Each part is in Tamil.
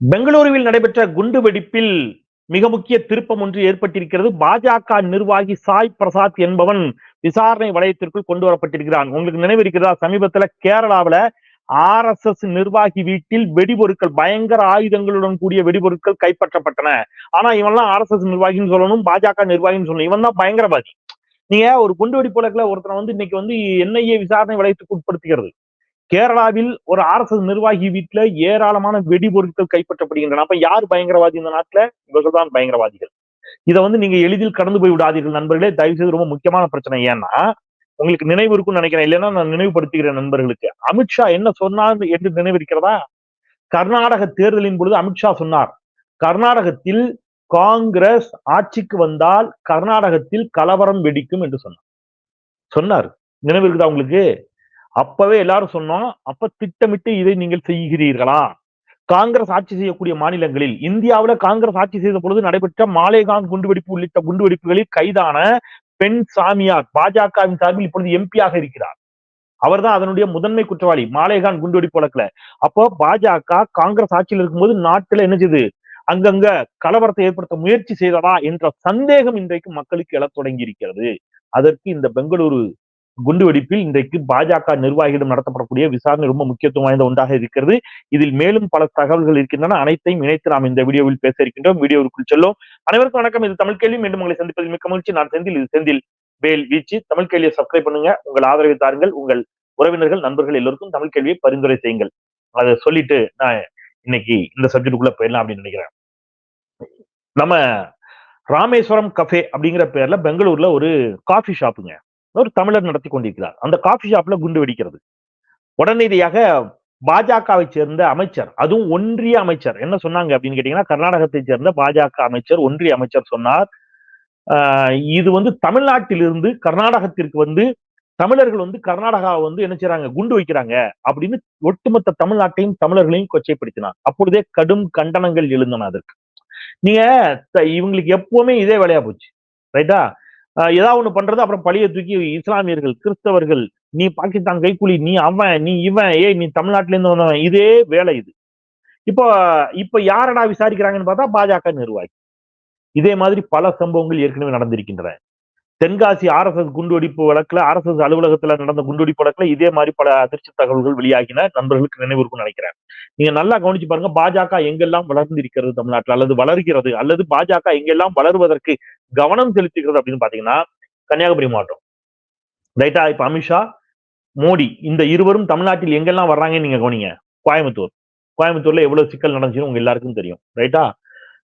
பெங்களூருவில் நடைபெற்ற குண்டு வெடிப்பில் மிக முக்கிய திருப்பம் ஒன்று ஏற்பட்டிருக்கிறது. பாஜக நிர்வாகி சாய் பிரசாத் என்பவன் விசாரணை வளையத்திற்குள் கொண்டு வரப்பட்டிருக்கிறான். உங்களுக்கு நினைவிருக்கிறதா சமீபத்துல கேரளாவுல ஆர் எஸ் எஸ் நிர்வாகி வீட்டில் வெடிபொருட்கள் பயங்கர ஆயுதங்களுடன் கூடிய வெடிபொருட்கள் கைப்பற்றப்பட்டன. ஆனா இவன்லாம் ஆர் எஸ் எஸ் நிர்வாகின்னு சொல்லணும் பாஜக நிர்வாகின்னு சொல்லணும். இவன் தான் பயங்கரவாதி. நீங்க ஒரு குண்டு வெடிப்பு வழக்குல ஒருத்தனை வந்து இன்னைக்கு வந்து என்ஐஏ விசாரணை வளையத்துக்கு உட்படுத்துகிறது கேரளாவில் ஒரு ஆர்எஸ்எஸ் நிர்வாகி வீட்டுல ஏராளமான வெடிபொருட்கள் கைப்பற்றப்படுகின்றன. அப்ப யார் பயங்கரவாதி இந்த நாட்டுல? இவர்கள் தான் பயங்கரவாதிகள். இதை வந்து நீங்க எளிதில் கடந்து போய் விடாதீர்கள் நண்பர்களே. தயவு செய்து ரொம்ப முக்கியமான பிரச்சனை. ஏன்னா உங்களுக்கு நினைவு இருக்கும்னு நினைக்கிறேன். இல்லைன்னா நான் நினைவுபடுத்துகிறேன் நண்பர்களுக்கு. அமித்ஷா என்ன சொன்னார் என்று நினைவிருக்கிறதா? கர்நாடக தேர்தலின் பொழுது அமித்ஷா சொன்னார். கர்நாடகத்தில் காங்கிரஸ் ஆட்சிக்கு வந்தால் கர்நாடகத்தில் கலவரம் வெடிக்கும் என்று சொன்னார். சொன்னார். நினைவு இருக்குதா உங்களுக்கு? அப்பவே எல்லாரும் சொன்னோம் அப்ப திட்டமிட்டு இதை நீங்கள் செய்கிறீர்களா? காங்கிரஸ் ஆட்சி செய்யக்கூடிய மாநிலங்களில் இந்தியாவில் காங்கிரஸ் ஆட்சி செய்த பொழுது நடைபெற்ற மாலேகான் குண்டுவெடிப்பு உள்ளிட்ட குண்டுவெடிப்புகளில் கைதான பெண் சாமியார் பாஜகவின் சார்பில் இப்பொழுது எம்பியாக இருக்கிறார். அவர்தான் அதனுடைய முதன்மை குற்றவாளி மாலேகான் குண்டுவெடிப்பு வழக்குல. அப்போ பாஜக காங்கிரஸ் ஆட்சியில் இருக்கும்போது நாட்டுல என்ன செய்யுது அங்கங்க கலவரத்தை ஏற்படுத்த முயற்சி செய்ததா என்ற சந்தேகம் இன்றைக்கு மக்களுக்கு எழத் தொடங்கி இருக்கிறது. அதற்கு இந்த பெங்களூரு குண்டுவெடிப்பில் இன்றைக்கு பாஜக நிர்வாகிகளிடம் நடத்தப்படக்கூடிய விசாரணை ரொம்ப முக்கியத்துவம் வாய்ந்த ஒன்றாக இருக்கிறது. இதில் மேலும் பல தகவல்கள் இருக்கின்றன. அனைத்தையும் இணைத்து நாம் இந்த வீடியோவில் பேச இருக்கின்றோம். வீடியோவுக்குள் செல்லும். அனைவருக்கும் வணக்கம். இது தமிழ் கேள்வி. மீண்டும் உங்களை சந்திப்பதில் மிக்க மகிழ்ச்சி. நான் செந்தில். இது செந்தில் வேல் வீச்சு. தமிழ் கேள்வியை சப்ஸ்கிரைப் பண்ணுங்க. உங்கள் ஆதரவை தாருங்கள். உங்கள் உறவினர்கள் நண்பர்கள் எல்லோருக்கும் தமிழ் கேள்வியை பரிந்துரை செய்யுங்கள். அதை சொல்லிட்டு நான் இன்னைக்கு இந்த சப்ஜெக்டுக்குள்ள போயிடலாம் அப்படின்னு நினைக்கிறேன். நம்ம ராமேஸ்வரம் கஃபே அப்படிங்கிற பேர்ல பெங்களூர்ல ஒரு காஃபி ஷாப்புங்க ஒரு தமிழர் நடத்தி கொண்டிருக்கிறார். அந்த காஃபி ஷாப்ல குண்டு வெடிக்கிறது. உடனடியாக பாஜகவை சேர்ந்த அமைச்சர் அதுவும் ஒன்றிய அமைச்சர் என்ன சொன்னாங்க அப்படின்னு கேட்டீங்கன்னா கர்நாடகத்தை சேர்ந்த பாஜக அமைச்சர் ஒன்றிய அமைச்சர் சொன்னார். ஆஹ் இது வந்து தமிழ்நாட்டிலிருந்து கர்நாடகத்திற்கு வந்து தமிழர்கள் வந்து கர்நாடகாவை வந்து என்ன செய்யறாங்க குண்டு வைக்கிறாங்க அப்படின்னு ஒட்டுமொத்த தமிழ்நாட்டையும் தமிழர்களையும் கொச்சைப்படுத்தினார். அப்பொழுதே கடும் கண்டனங்கள் எழுந்தன அதற்கு. நீங்க இவங்களுக்கு எப்பவுமே இதே வேலையா போச்சு. ரைட்டா ஏதாவது ஒண்ணு பண்றது அப்புறம் பழிய தூக்கி இஸ்லாமியர்கள் கிறிஸ்தவர்கள் நீ பாகிஸ்தான் கைக்கூலி நீ அவன் நீ இவன் ஏய் நீ தமிழ்நாட்டுல இருந்து வந்தவன் இதே வேலை இது. இப்போ இப்ப யாரடா விசாரிக்கிறாங்கன்னு பார்த்தா பாஜக நிர்வாகி. இதே மாதிரி பல சம்பவங்கள் ஏற்கனவே நடந்திருக்கின்றன. தென்காசி ஆர்எஸ்எஸ் குண்டுவெடிப்பு வழக்குல ஆர்எஸ்எஸ் அலுவலகத்துல நடந்த குண்டுவெடிப்பு வழக்குல இதே மாதிரி பல அதிர்ச்சி தகவல்கள் வெளியாகின. நண்பர்களுக்கு நினைவு இருக்கும்னு நினைக்கிறேன் நீங்க நல்லா கவனிச்சு பாருங்க. பாஜக எங்கெல்லாம் வளர்ந்து இருக்கிறது தமிழ்நாட்டில்? அல்லது வளர்கிறது? அல்லது பாஜக எங்கெல்லாம் வளருவதற்கு கவனம் செலுத்துகிறது அப்படின்னு பாத்தீங்கன்னா கன்னியாகுமரி மாவட்டம். ரைட்டா இப்ப அமித்ஷா மோடி இந்த இருவரும் தமிழ்நாட்டில் எங்கெல்லாம் வர்றாங்கன்னு நீங்க கவனிங்க. கோயம்புத்தூர். கோயம்புத்தூர்ல எவ்வளவு சிக்கல் நடந்துச்சுன்னு உங்க எல்லாருக்கும் தெரியும். ரைட்டா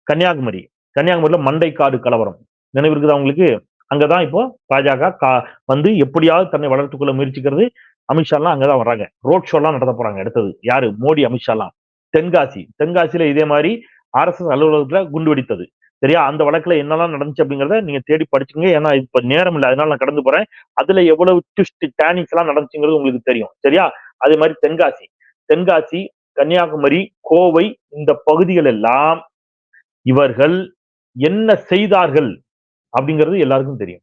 கன்னியாகுமரி. கன்னியாகுமரியில மண்டைக்காடு கலவரம். நினைவு இருக்குதா உங்களுக்கு? அங்கதான் இப்போ பாஜக கா வந்து எப்படியாவது தன்னை வளர்த்துக்கொள்ள முயற்சிக்கிறது. அமித்ஷாலாம் அங்கதான் வர்றாங்க. ரோட் ஷோலாம் நடத்த போறாங்க. அடுத்தது யாரு? மோடி அமித்ஷாலாம் தென்காசி. தென்காசியில இதே மாதிரி ஆர்எஸ்எஸ் அலுவலகத்துல குண்டு வெடித்தது. சரியா? அந்த வழக்குல என்னெல்லாம் நடந்துச்சு அப்படிங்கிறத நீங்க தேடி படிச்சுங்க ஏன்னா இப்ப நேரம் இல்லை. அதனால நான் கடந்து போறேன். அதுல எவ்வளவு ட்விஸ்ட் டேனிக்ஸ் எல்லாம் நடந்துச்சுங்கிறது உங்களுக்கு தெரியும். சரியா? அதே மாதிரி தென்காசி. தென்காசி கன்னியாகுமரி கோவை இந்த பகுதிகள் எல்லாம் இவர்கள் என்ன செய்தார்கள்? அப்படிங்கிறது எல்லாருக்கும் தெரியும்.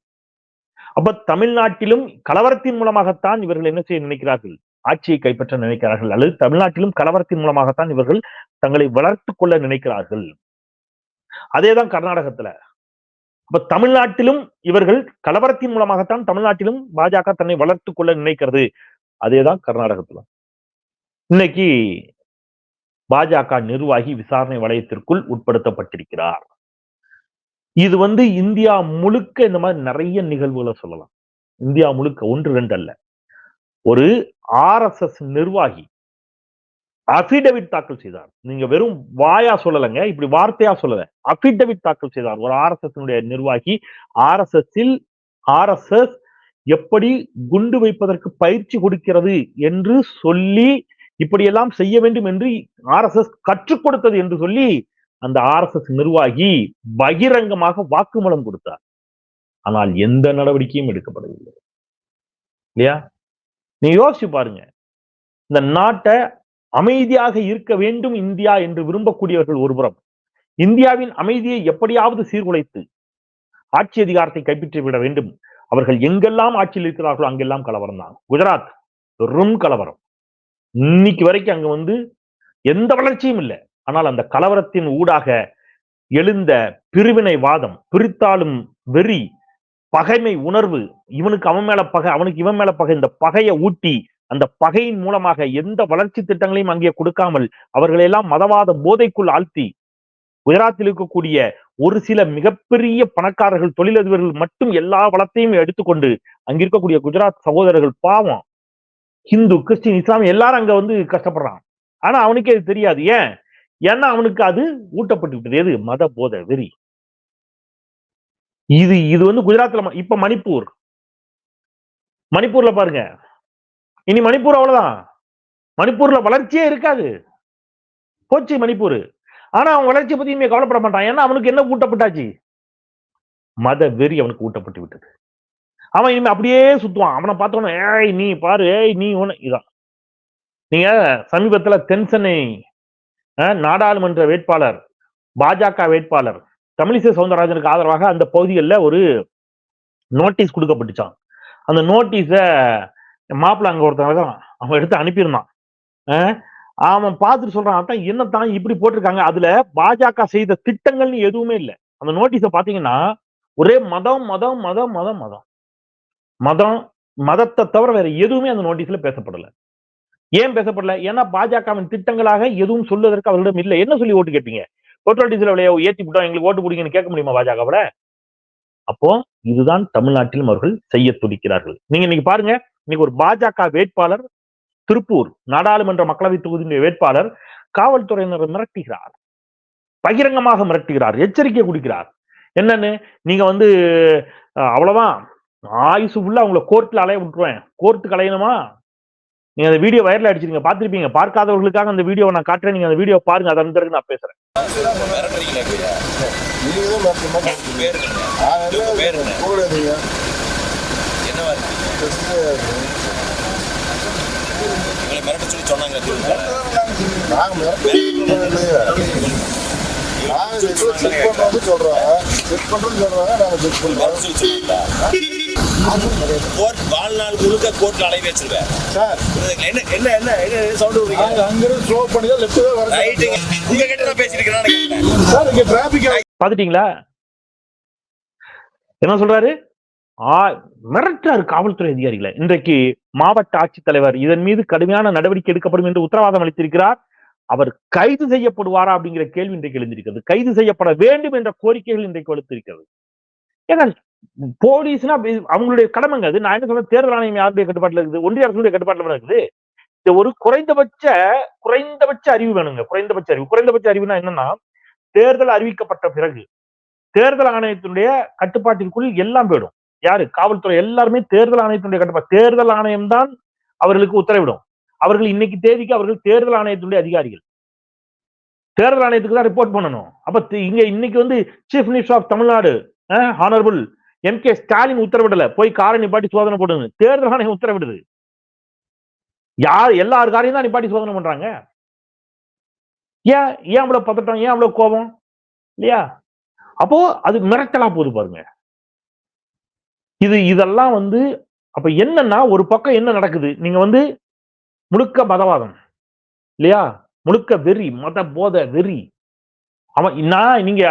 அப்ப தமிழ்நாட்டிலும் கலவரத்தின் மூலமாகத்தான் இவர்கள் என்ன செய்ய நினைக்கிறார்கள்? ஆட்சியை கைப்பற்ற நினைக்கிறார்கள். அல்லது தமிழ்நாட்டிலும் கலவரத்தின் மூலமாகத்தான் இவர்கள் தங்களை வளர்த்துக் கொள்ள நினைக்கிறார்கள். அதேதான் கர்நாடகத்துல. அப்ப தமிழ்நாட்டிலும் இவர்கள் கலவரத்தின் மூலமாகத்தான் தமிழ்நாட்டிலும் பாஜக தன்னை வளர்த்துக் கொள்ள நினைக்கிறது. அதேதான் கர்நாடகத்துல. இன்னைக்கு பாஜக நிர்வாகி விசாரணை வளையத்திற்குள் உட்படுத்தப்பட்டிருக்கிறார். இது வந்து இந்தியா முழுக்க இந்த மாதிரி நிறைய நிகழ்வுகளை சொல்லலாம். இந்தியா முழுக்க ஒன்று ரெண்டு அல்ல. ஒரு ஆர்எஸ்எஸ் நிர்வாகி அபிடவிட் தாக்கல் செய்தார். நீங்க வெறும் வாயா சொல்லலைங்க இப்படி வார்த்தையா சொல்லல. அபிடவிட் தாக்கல் செய்தார். ஒரு ஆர்எஸ்எஸ் நிர்வாகி ஆர்எஸ்எஸ்ஸில் ஆர்எஸ்எஸ் எப்படி குண்டு வைப்பதற்கு பயிற்சி கொடுக்கிறது என்று சொல்லி இப்படியெல்லாம் செய்ய வேண்டும் என்று ஆர்எஸ்எஸ் கற்றுக் கொடுத்தது என்று சொல்லி அந்த ஆர்எஸ்எஸ் நிர்வாகி பகிரங்கமாக வாக்குமூலம் கொடுத்தார். ஆனால் எந்த நடவடிக்கையும் எடுக்கப்படவில்லை. இல்லையா? நீ யோசிச்சு பாருங்க. இந்த நாட்டை அமைதியாக இருக்க வேண்டும் இந்தியா என்று விரும்பக்கூடியவர்கள் ஒருபுறம் இந்தியாவின் அமைதியை எப்படியாவது சீர்குலைத்து ஆட்சி அதிகாரத்தை கைப்பற்றி விட வேண்டும். அவர்கள் எங்கெல்லாம் ஆட்சியில் இருக்கிறார்களோ அங்கெல்லாம் கலவரம் தான். குஜராத் பெரும் கலவரம். இன்னைக்கு வரைக்கும் அங்க வந்து எந்த வளர்ச்சியும் இல்லை. ஆனால் அந்த கலவரத்தின் ஊடாக எழுந்த பிரிவினைவாதம் பிரித்தாளும் வெறி பகைமை உணர்வு இவனுக்கு அவன் மேல பகை அவனுக்கு இவன் மேல பகை இந்த பகையை ஊட்டி அந்த பகையின் மூலமாக எந்த வளர்ச்சி திட்டங்களையும் அங்கே கொடுக்காமல் அவர்களெல்லாம் மதவாத போதைக்குள் ஆழ்த்தி குஜராத்தில் இருக்கக்கூடிய ஒரு சில மிகப்பெரிய பணக்காரர்கள் தொழிலதிபர்கள் மட்டும் எல்லா வளத்தையும் எடுத்துக்கொண்டு அங்க இருக்கக்கூடிய குஜராத் சகோதரர்கள் பாவம். ஹிந்து கிறிஸ்டின் இஸ்லாம் எல்லாரும் அங்க வந்து கஷ்டப்படுறான் ஆனா அவனுக்கே அது தெரியாது. ஏன்? ஏன்னா அவனுக்கு அது ஊட்டப்பட்டு விட்டது. எது? மத போத வெறி. இது இது வந்து குஜராத்ல இப்ப மணிப்பூர். மணிப்பூர்ல பாருங்க. இனி மணிப்பூர் அவ்வளவுதான். மணிப்பூர்ல வளர்ச்சியே இருக்காது. போச்சு மணிப்பூர். ஆனா அவன் வளர்ச்சியை பத்தி இனிமே கவலைப்பட மாட்டான். ஏன்னா அவனுக்கு என்ன ஊட்டப்பட்டாச்சு? மத வெறி அவனுக்கு ஊட்டப்பட்டு விட்டது. அவன் இனிமே அப்படியே சுத்துவான். அவனை பார்த்தோன்னே ஏய் நீ பாரு ஏய் நீ ஒண்ணு இதான். நீங்க சமீபத்துல தென்சென்னை நாடாளுமன்ற வேட்பாளர் பாஜக வேட்பாளர் தமிழிசை சவுந்தரராஜனுக்கு ஆதரவாக அந்த பகுதிகளில் ஒரு நோட்டீஸ் கொடுக்கப்பட்டுச்சான் அந்த நோட்டீஸை மாப்பிள்ள அங்க ஒருத்தன் அவன் எடுத்து அனுப்பியிருந்தான். அவன் பார்த்துட்டு சொல்றான் அதான் என்னத்தான் இப்படி போட்டிருக்காங்க? அதுல பாஜக செய்த திட்டங்கள்னு எதுவுமே இல்லை. அந்த நோட்டீஸை பாத்தீங்கன்னா ஒரே மதம் மதம் மதம் மதம் மதம். மதம் மதத்தை தவிர வேற எதுவுமே அந்த நோட்டீஸ்ல பேசப்படல. ஏன் பேசப்படல? ஏன்னா பாஜகவின் திட்டங்களாக எதுவும் சொல்வதற்கு அவர்களிடம் இல்லை. என்ன சொல்லி ஓட்டு கேட்பீங்க பெட்ரோல் டீசல் விலையை ஏற்றி விட்டோம் எங்களுக்கு ஓட்டு பிடிங்கன்னு கேட்க முடியுமா பாஜகவோட? அப்போ இதுதான் தமிழ்நாட்டிலும் அவர்கள் செய்ய துடிக்கிறார்கள். நீங்க இன்னைக்கு பாருங்க இன்னைக்கு ஒரு பாஜக வேட்பாளர் திருப்பூர் நாடாளுமன்ற மக்களவை தொகுதியினுடைய வேட்பாளர் காவல்துறையினர் மிரட்டுகிறார். பகிரங்கமாக மிரட்டுகிறார். எச்சரிக்கை கொடுக்கிறார். என்னன்னு? நீங்க வந்து அவ்வளவுதான். ஆயுசு ஃபுல்லா அவங்களை கோர்ட்ல அலைய விட்டுருவேன். கோர்ட்டுக்கு அலையணுமா? நீங்க அந்த வீடியோ வைரல் அடிச்சிருங்க பார்த்துருப்பீங்க. பார்க்காதவர்களுக்காக அந்த வீடியோ நான் காட்டுறேன். நீங்க அந்த வீடியோ பாருங்க. அதன் பிறகு நான் பேசுறேன். மிரட்ட சொல்லி சொன்னாங்க செக் பண்றோம்னு சொல்றாங்க செக் பண்ணுறோம்னு சொல்றாங்க செக் கோர்ட் வாழ்நாள் முழுக்க கோர்ட்ல அலைய வச்சிருவேன். சார். என்ன என்ன என்ன என்ன சவுண்ட் விடுறீங்க நாங்க அங்கிருந்து ஸ்லோ பண்ணி தான் லெஃப்ட் தான் வர ரைட்டுங்க உங்க கிட்ட தான் பேசிட்டு இருக்கேன் சார் இங்க டிராபிக் பாத்துட்டீங்களா என்ன சொல்றாரு? ஆ மிரட்டுறாரு காவல்துறை அதிகாரிகளை. இன்றைக்கு மாவட்ட ஆட்சித்தலைவர் இதன் மீது கடுமையான நடவடிக்கை எடுக்கப்படும் என்று உத்தரவாதம் அளித்திருக்கிறார். அவர் கைது செய்யப்படுவாரா அப்படிங்கிற கேள்வி இன்றைக்கு எழுந்திருக்கிறது. கைது செய்யப்பட வேண்டும் என்ற கோரிக்கைகள் இன்றைக்கு வலுத்திருக்கிறது. ஏன்னா போலீஸ்னா அவங்களுடைய கடமைங்க அது. நான் என்ன சொல்றேன்? தேர்தல் ஆணையம் யாருடைய கட்டுப்பாட்டுல இருக்குது? ஒன்றிய அரசுடைய கட்டுப்பாட்டுல இருக்குது? இந்த ஒரு குறைந்தபட்ச குறைந்தபட்ச அறிவு வேணுங்க. குறைந்தபட்ச அறிவு. குறைந்தபட்ச அறிவுனா என்னன்னா தேர்தல் அறிவிக்கப்பட்ட பிறகு தேர்தல் ஆணையத்தினுடைய கட்டுப்பாட்டிற்குள் எல்லாம் போயிடும். யாரு? காவல்துறை. எல்லாருமே தேர்தல் ஆணையத்தினுடைய கட்டுப்பாடு தேர்தல் ஆணையம் தான் அவர்களுக்கு உத்தரவிடும். அவர்கள் இன்னைக்கு தேதிக்கு அவர்கள் தேர்தல் ஆணையத்தினுடைய அதிகாரிகள். தேர்தல் ஆணையத்துக்கு தான் ரிப்போர்ட் பண்ணணும். அப்ப இங்க இன்னைக்கு வந்து chief minister of Tamil Nadu honourable M K Stalin உத்தரவிடல. போய் காரை நிப்பாட்டி சோதனை போடுங்க தேர்தல் ஆணையம் உத்தரவிடுது. யார் எல்லார் காரையும் தான் நிப்பாட்டி சோதனை பண்றாங்க. ஏன் ஏன் அவ்வளவு பதட்டம்? ஏன் அவ்வளவு கோபம்? இல்லையா? அப்போ அது மிரட்டலா போகுது பாருங்க. இது இதெல்லாம் வந்து அப்ப என்னன்னா ஒரு பக்கம் என்ன நடக்குது? நீங்க வந்து முழுக்க மதவாதம். இல்லையா? முழுக்க வெறி மத போத வெறி. அவன் நான் நீங்க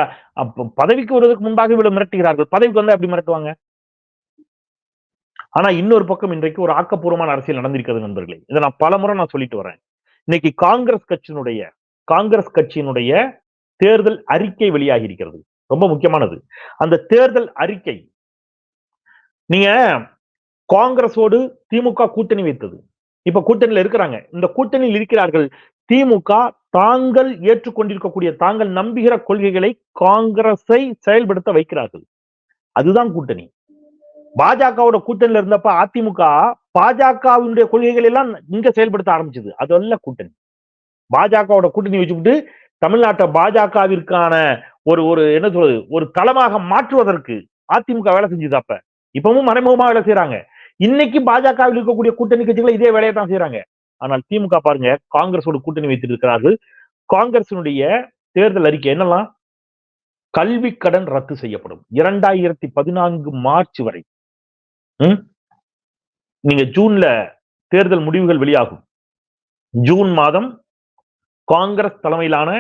பதவிக்கு வருவதற்கு முன்பாக இவ்வளவு மிரட்டுகிறார்கள். பதவிக்கு வந்தா எப்படி மிரட்டுவாங்க? ஆனா இன்னொரு பக்கம் இன்றைக்கு ஒரு ஆக்கப்பூர்வமான அரசியல் நடந்திருக்கிறது நண்பர்களே. இதை நான் பல முறை நான் சொல்லிட்டு வரேன். இன்னைக்கு காங்கிரஸ் கட்சியினுடைய காங்கிரஸ் கட்சியினுடைய தேர்தல் அறிக்கை வெளியாகி இருக்கிறது. ரொம்ப முக்கியமானது. அந்த தேர்தல் அறிக்கை நீங்க காங்கிரஸோடு திமுக கூட்டணி வைத்தது. இப்ப கூட்டணியில இருக்கிறாங்க. இந்த கூட்டணியில் இருக்கிறார்கள். திமுக தாங்கள் ஏற்றுக்கொண்டிருக்கக்கூடிய தாங்கள் நம்புகிற கொள்கைகளை காங்கிரஸை செயல்படுத்த வைக்கிறார்கள். அதுதான் கூட்டணி. பாஜகவோட கூட்டணியில இருந்தப்ப அதிமுக பாஜகவினுடைய கொள்கைகள் எல்லாம் இங்க செயல்படுத்த ஆரம்பிச்சது. அதெல்லாம் கூட்டணி. பாஜகவோட கூட்டணி வச்சுக்கிட்டு தமிழ்நாட்டை பாஜகவிற்கான ஒரு ஒரு என்ன சொல்றது? ஒரு தளமாக மாற்றுவதற்கு அதிமுக வேலை செஞ்சது அப்ப. இப்பவும் மறைமுகமா வேலை செய்யறாங்க இன்னைக்கு பாஜகவில் இருக்கக்கூடிய கூட்டணி கட்சிகள் இதே வேலையை தான் செய்யறாங்க ஆனால் திமுக பாருங்க காங்கிரஸோட கூட்டணி வைத்திருக்கிறார்கள். காங்கிரசினுடைய தேர்தல் அறிக்கை என்னெல்லாம்? கல்வி கடன் ரத்து செய்யப்படும். இரண்டாயிரத்தி பதினான்கு மார்ச் வரை. நீங்க ஜூன்ல தேர்தல் முடிவுகள் வெளியாகும். ஜூன் மாதம் காங்கிரஸ் தலைமையிலான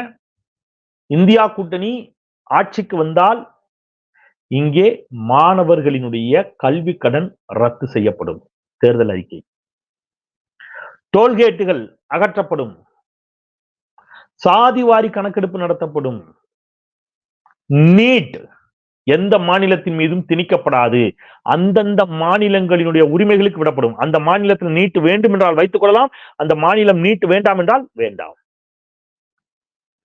இந்தியா கூட்டணி ஆட்சிக்கு வந்தால் இங்கே மாணவர்களினுடைய கல்வி கடன் ரத்து செய்யப்படும். தேர்தல் அறிக்கை. டோல்கேட்டுகள் அகற்றப்படும். சாதிவாரி கணக்கெடுப்பு நடத்தப்படும். நீட் எந்த மாநிலத்தின் மீதும் திணிக்கப்படாது. அந்தந்த மாநிலங்களினுடைய உரிமைகளுக்கு விடப்படும். அந்த மாநிலத்தில் நீட்டு வேண்டும் என்றால் வைத்துக் கொள்ளலாம். அந்த மாநிலம் நீட்டு வேண்டாம் என்றால் வேண்டாம்.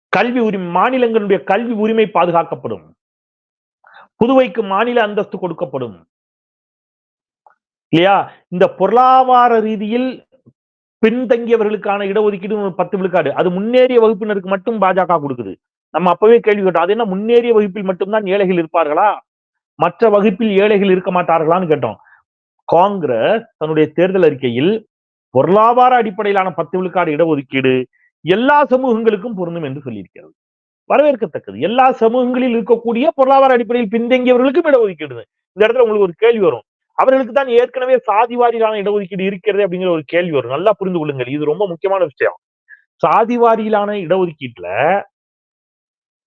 கல்வி உரிமை மாநிலங்களுடைய கல்வி உரிமை பாதுகாக்கப்படும். புதுவைக்கு மாநில அந்தஸ்து கொடுக்கப்படும். இல்லையா? இந்த பொருளாதார ரீதியில் பின்தங்கியவர்களுக்கான இடஒதுக்கீடு பத்து விழுக்காடு. அது முன்னேறிய வகுப்பினருக்கு மட்டும் பாஜக கொடுக்குது. நம்ம அப்பவே கேள்வி கேட்டோம் அது என்ன முன்னேறிய வகுப்பில் மட்டும்தான் ஏழைகள் இருப்பார்களா? மற்ற வகுப்பில் ஏழைகள் இருக்க மாட்டார்களான்னு கேட்டோம். காங்கிரஸ் தன்னுடைய தேர்தல் அறிக்கையில் பொருளாதார அடிப்படையிலான பத்து விழுக்காடு இடஒதுக்கீடு எல்லா சமூகங்களுக்கும் பொருந்தும் என்று சொல்லியிருக்கிறது. வரவேற்கத்தக்கது. எல்லா சமூகங்களில் இருக்கக்கூடிய பொருளாதார அடிப்படையில் பின்தங்கியவர்களுக்கும் இடஒதுக்கீடு இந்த இடத்துல உங்களுக்கு ஒரு கேள்வி வரும். அவர்களுக்கு தான் ஏற்கனவே சாதிவாரியிலான இடஒதுக்கீடு இருக்கிறது அப்படிங்கிற ஒரு கேள்வி வரும். நல்லா புரிந்து கொள்ளுங்கள். இது ரொம்ப முக்கியமான விஷயம். சாதிவாரியிலான இடஒதுக்கீட்டுல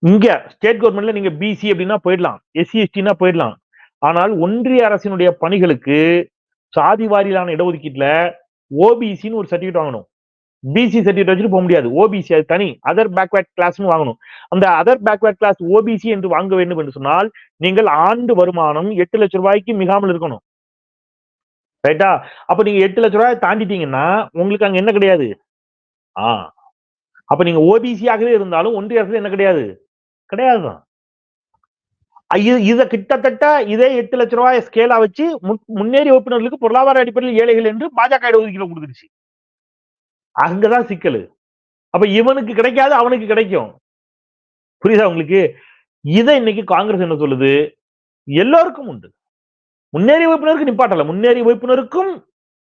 இங்க ஸ்டேட் கவர்மெண்ட்ல நீங்க பிசி அப்படின்னா போயிடலாம். எஸ்சி எஸ்டினா போயிடலாம். ஆனால் ஒன்றிய அரசினுடைய பணிகளுக்கு சாதி வாரியிலான இடஒதுக்கீட்டுல ஓபிசின்னு ஒரு சர்டிஃபிகேட் வாங்கணும். பிசி சர்டிஃபிகேட் வச்சுட்டு போக முடியாது. ஓபிசி அது தனி. அதர் பேக்வேர்ட் கிளாஸ்னு வாங்கணும். அந்த அதர் பேக்வேர்ட் கிளாஸ் ஓபிசி என்று வாங்க வேண்டும் என்று சொன்னால் நீங்கள் ஆண்டு வருமானம் எட்டு லட்சம் ரூபாய்க்கு மிகாமல் இருக்கணும். ரைட்டா அப்ப நீங்க எட்டு லட்சம் ரூபாய் தாண்டிட்டீங்கன்னா உங்களுக்கு அங்க என்ன கிடையாது? ஆ. அப்ப நீங்க ஓபிசியாகவே இருந்தாலும் ஒன்றிய அரசு என்ன கிடையாது? கிடையாதுதான் அ, இது இத கிட்டத்தட்ட இதே எட்டு லட்சம் ரூபாய் ஸ்கேலா வச்சு முன்னேறி முன்னேறிய உறுப்பினர்களுக்கு பொருளாதார அடிப்படையில் ஏழைகள் என்று பாஜக இடஒதுக்கீடு கொடுத்துருச்சு. அங்கதான் சிக்கல். அப்ப இவனுக்கு கிடைக்காது அவனுக்கு கிடைக்கும். புரியுதா உங்களுக்கு? இதை இன்னைக்கு காங்கிரஸ் என்ன சொல்லுது? எல்லோருக்கும் உண்டு. முன்னேறிய உறுப்பினருக்கு நிப்பாட்டல. முன்னேறிய வைப்பினருக்கும்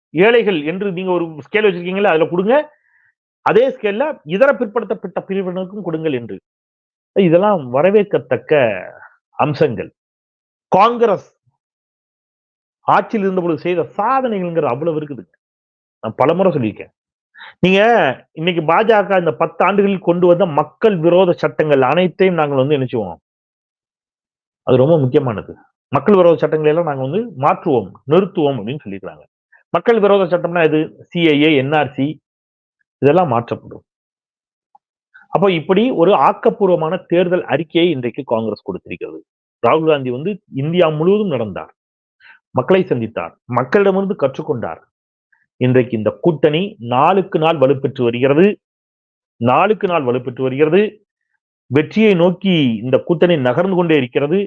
ஏழைகள் என்று நீங்க ஒரு ஸ்கேல் வச்சிருக்கீங்களா அதுல கொடுங்க. அதே ஸ்கேல்ல இதர பிற்படுத்தப்பட்ட பிரிவினருக்கும் கொடுங்கள் என்று. இதெல்லாம் வரவேற்கத்தக்க அம்சங்கள். காங்கிரஸ் ஆட்சியில் இருந்தபொழுது செய்த சாதனைகள்ங்கிற அவ்வளவு இருக்குதுங்க. நான் பலமுறை சொல்லியிருக்கேன். நீங்க இன்னைக்கு பாஜக இந்த பத்து ஆண்டுகளில் கொண்டு வந்த மக்கள் விரோத சட்டங்கள் அனைத்தையும் நாங்கள் வந்து நினைச்சுவோம் அது ரொம்ப முக்கியமானது. மக்கள் விரோத சட்டங்களை எல்லாம் நாங்க வந்து மாற்றுவோம் நிறுத்துவோம் அப்படின்னு சொல்லியிருக்காங்க மக்கள் விரோத சட்டம்னா இது சிஐஏ என்ஆர்சி இதெல்லாம் மாற்றப்படும். அப்போ இப்படி ஒரு ஆக்கப்பூர்வமான தேர்தல் அறிக்கையை இன்றைக்கு காங்கிரஸ் கொடுத்திருக்கிறது. ராகுல் காந்தி வந்து இந்தியா முழுவதும் நடந்தார். மக்களை சந்தித்தார். மக்களிடமிருந்து கற்றுக்கொண்டார். இன்றைக்கு இந்த கூட்டணி நாளுக்கு நாள் வலுப்பெற்று வருகிறது. நாளுக்கு நாள் வலுப்பெற்று வருகிறது. வெற்றியை நோக்கி இந்த கூட்டணி நகர்ந்து கொண்டே இருக்கிறது.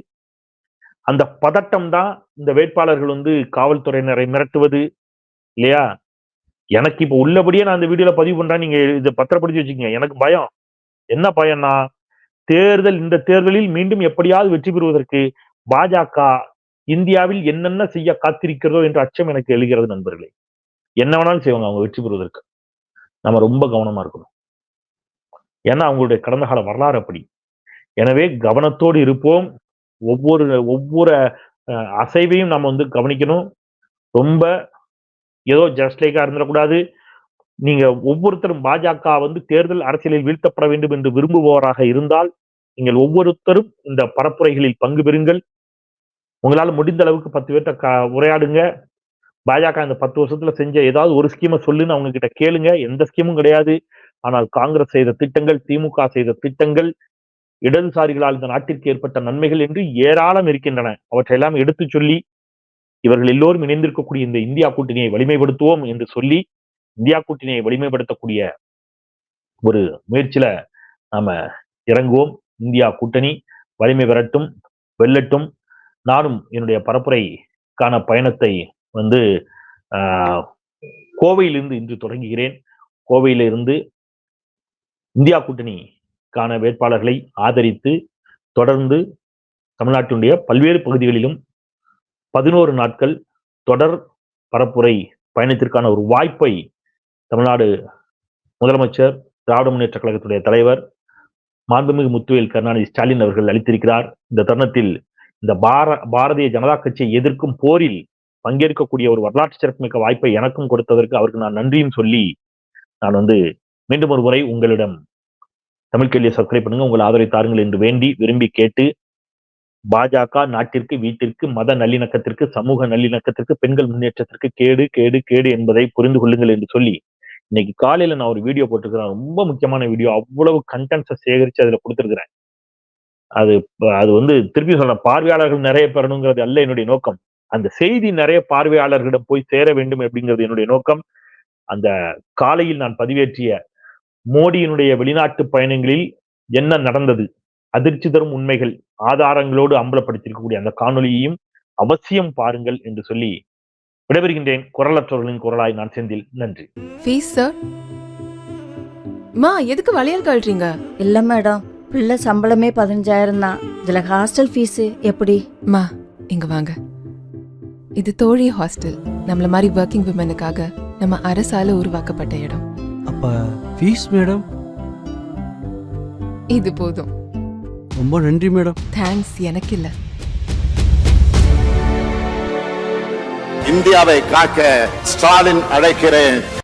அந்த பதட்டம் தான் இந்த வேட்பாளர்கள் வந்து காவல்துறையினரை மிரட்டுவது இல்லையா? எனக்கு இப்ப உள்ளபடியே நான் இந்த வீடியோல பதிவு பண்றேன். நீங்க இதை பத்திரப்படுத்தி வச்சுக்கோங்க. எனக்கு பயம். என்ன பயம்னா தேர்தல் இந்த தேர்தலில் மீண்டும் எப்படியாவது வெற்றி பெறுவதற்கு பாஜக இந்தியாவில் என்னென்ன செய்ய காத்திருக்கிறதோ என்ற அச்சம் எனக்கு எழுகிறது நண்பர்களே. என்ன வேணாலும் செய்வாங்க அவங்க வெற்றி பெறுவதற்கு. நம்ம ரொம்ப கவனமா இருக்கணும். ஏன்னா அவங்களுடைய கடந்த கால வரலாறு அப்படி. எனவே கவனத்தோடு இருப்போம். ஒவ்வொரு ஒவ்வொரு அஹ், அசைவையும் நம்ம வந்து கவனிக்கணும். ரொம்ப ஏதோ ஜஸ்ட் லைக்கா இருந்துடக்கூடாது. நீங்க ஒவ்வொருத்தரும் பாஜக வந்து தேர்தல் அரசியலில் வீழ்த்தப்பட வேண்டும் என்று விரும்புபவராக இருந்தால் நீங்கள் ஒவ்வொருத்தரும் இந்த பரப்புரைகளில் பங்கு பெறுங்கள். உங்களால் முடிந்த அளவுக்கு பத்து பேர்த்த க- உரையாடுங்க. பாஜக இந்த பத்து வருஷத்துல செஞ்ச ஏதாவது ஒரு ஸ்கீமை சொல்லுன்னு அவங்க கிட்ட கேளுங்க. எந்த ஸ்கீமும் கிடையாது. ஆனால் காங்கிரஸ் செய்த திட்டங்கள் திமுக செய்த திட்டங்கள் இடதுசாரிகளால் இந்த நாட்டிற்கு ஏற்பட்ட நன்மைகள் என்று ஏராளம் இருக்கின்றன. அவற்றையெல்லாம் எடுத்துச் சொல்லி இவர்கள் எல்லோரும் இணைந்திருக்கக்கூடிய இந்த இந்தியா கூட்டணியை வலிமைப்படுத்துவோம் என்று சொல்லி இந்தியா கூட்டணியை வலிமைப்படுத்தக்கூடிய ஒரு முயற்சியில நாம இறங்குவோம். இந்தியா கூட்டணி வலிமை பெறட்டும் வெல்லட்டும். நானும் என்னுடைய பரப்புரைக்கான பயணத்தை வந்து கோவையிலிருந்து இன்று தொடங்குகிறேன். கோவையிலிருந்து இந்தியா கூட்டணிக்கான வேட்பாளர்களை ஆதரித்து தொடர்ந்து தமிழ்நாட்டினுடைய பல்வேறு பகுதிகளிலும் பதினோரு நாட்கள் தொடர் பரப்புரை பயணத்திற்கான ஒரு வாய்ப்பை தமிழ்நாடு முதலமைச்சர் திராவிட முன்னேற்ற கழகத்துடைய தலைவர் மாண்புமிகு முத்துவேல் கருணாநிதி ஸ்டாலின் அவர்கள் அளித்திருக்கிறார். இந்த தருணத்தில் இந்த பார பாரதிய ஜனதா கட்சியை எதிர்க்கும் போரில் பங்கேற்கக்கூடிய ஒரு வரலாற்று சிறப்புமிக்க வாய்ப்பை எனக்கும் கொடுத்ததற்கு அவருக்கு நான் நன்றியும் சொல்லி நான் வந்து மீண்டும் ஒரு முறை உங்களிடம் தமிழ் கேள்வியை சப்ஸ்கிரைப் பண்ணுங்க. உங்கள் ஆதரவை தாருங்கள் என்று வேண்டி விரும்பி கேட்டு பாஜக நாட்டிற்கு வீட்டிற்கு மத நல்லிணக்கத்திற்கு சமூக நல்லிணக்கத்திற்கு பெண்கள் முன்னேற்றத்திற்கு கேடு கேடு கேடு என்பதை புரிந்து கொள்ளுங்கள் என்று சொல்லி இன்னைக்கு காலையில நான் ஒரு வீடியோ போட்டிருக்கிறேன். ரொம்ப முக்கியமான வீடியோ. அவ்வளவு கண்டென்ட்ஸை சேகரிச்சு அதுல கொடுத்துருக்குறேன். அது அது வந்து திருப்பி சொல்றேன். பார்வையாளர்கள் நிறைய பெறணுங்கிறது அல்ல என்னுடைய நோக்கம். அந்த செய்தி நிறைய பார்வையாளர்களிடம் போய் சேர வேண்டும் அப்படிங்கிறது என்னுடைய நோக்கம். அந்த காலையில் நான் பதிவேற்றிய மோடியினுடைய வெளிநாட்டு பயணங்களில் என்ன நடந்தது அதிர்ச்சி தரும் உண்மைகள் ஆதாரங்களோடு அம்பலப்படுத்தியிருக்கக்கூடிய அந்த காணொளியையும் அவசியம் பாருங்கள் என்று சொல்லி விடைபெறுகின்றேன். குரலற்றவர்களின் குரலாய் நான் செந்தில். நன்றி. மா எதுக்கு வளையல் கழட்டுறீங்க இல்ல மேடம் பிள்ளை சம்பளமே பதினஞ்சாயிரம் தான். இதுல ஹாஸ்டல் ஃபீஸ் எப்படி? மா இங்க வாங்க. இது தோழி ஹாஸ்டல். நம்மள மாதிரி ஒர்க்கிங் விமனுக்காக நம்ம அரசால உருவாக்கப்பட்ட இடம். அப்ப ஃபீஸ் மேடம் இது போதும். ரொம்ப நன்றி மேடம் தேங்க்ஸ் எனக்கு இல்ல. இந்தியாவை காக்க ஸ்டாலின் அழைக்கிறேன்.